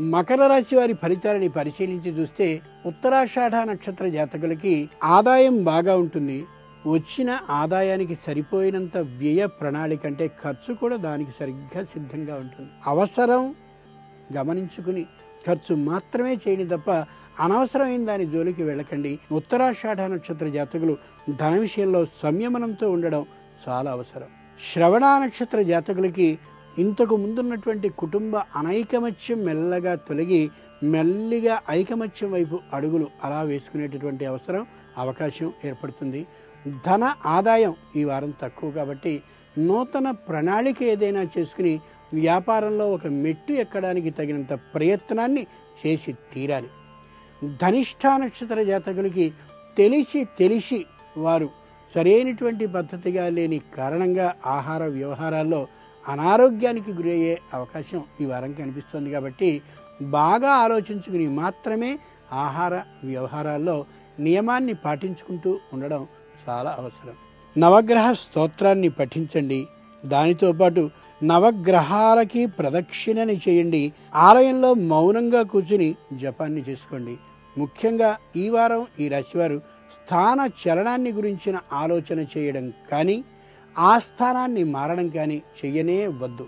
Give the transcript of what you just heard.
మకర రాశి వారి ఫలితాలని పరిశీలించి చూస్తే ఉత్తరాషాఢ నక్షత్ర జాతకులకి ఆదాయం బాగా ఉంటుంది. వచ్చిన ఆదాయానికి సరిపోయినంత వ్యయ ప్రణాళిక అంటే ఖర్చు కూడా దానికి సరిగ్గా సిద్ధంగా ఉంటుంది. అవసరం గమనించుకుని ఖర్చు మాత్రమే చేయని తప్ప అనవసరమైన దాని జోలికి వెళ్ళకండి. ఉత్తరాషాఢ నక్షత్ర జాతకులు ధన విషయంలో సంయమనంతో ఉండడం చాలా అవసరం. శ్రవణ నక్షత్ర జాతకులకి ఇంతకు ముందున్నటువంటి కుటుంబ అనైకమత్యం మెల్లగా తొలగి మెల్లిగా ఐకమత్యం వైపు అడుగులు అలా వేసుకునేటటువంటి అవసరం అవకాశం ఏర్పడుతుంది. ధన ఆదాయం ఈ వారం తక్కువ కాబట్టి నూతన ప్రణాళిక ఏదైనా చేసుకుని వ్యాపారంలో ఒక మెట్టు ఎక్కడానికి తగినంత ప్రయత్నాన్ని చేసి తీరాలి. ధనిష్టా నక్షత్ర జాతకులకి తెలిసి తెలిసి వారు సరైనటువంటి పద్ధతిగా లేని కారణంగా ఆహార వ్యవహారాల్లో అనారోగ్యానికి గురయ్యే అవకాశం ఈ వారం కనిపిస్తుంది కాబట్టి బాగా ఆలోచించుకుని మాత్రమే ఆహార వ్యవహారాల్లో నియమాన్ని పాటించుకుంటూ ఉండడం చాలా అవసరం. నవగ్రహ స్తోత్రాన్ని పఠించండి. దానితో పాటు నవగ్రహాలకి ప్రదక్షిణని చేయండి. ఆలయంలో మౌనంగా కూర్చుని జపాన్ని చేసుకోండి. ముఖ్యంగా ఈ వారం ఈ రాశివారు స్థాన చలనాన్ని గురించిన ఆలోచన చేయడం కానీ ఆ స్థానాన్ని మారడం కానీ చెయ్యనే వద్దు.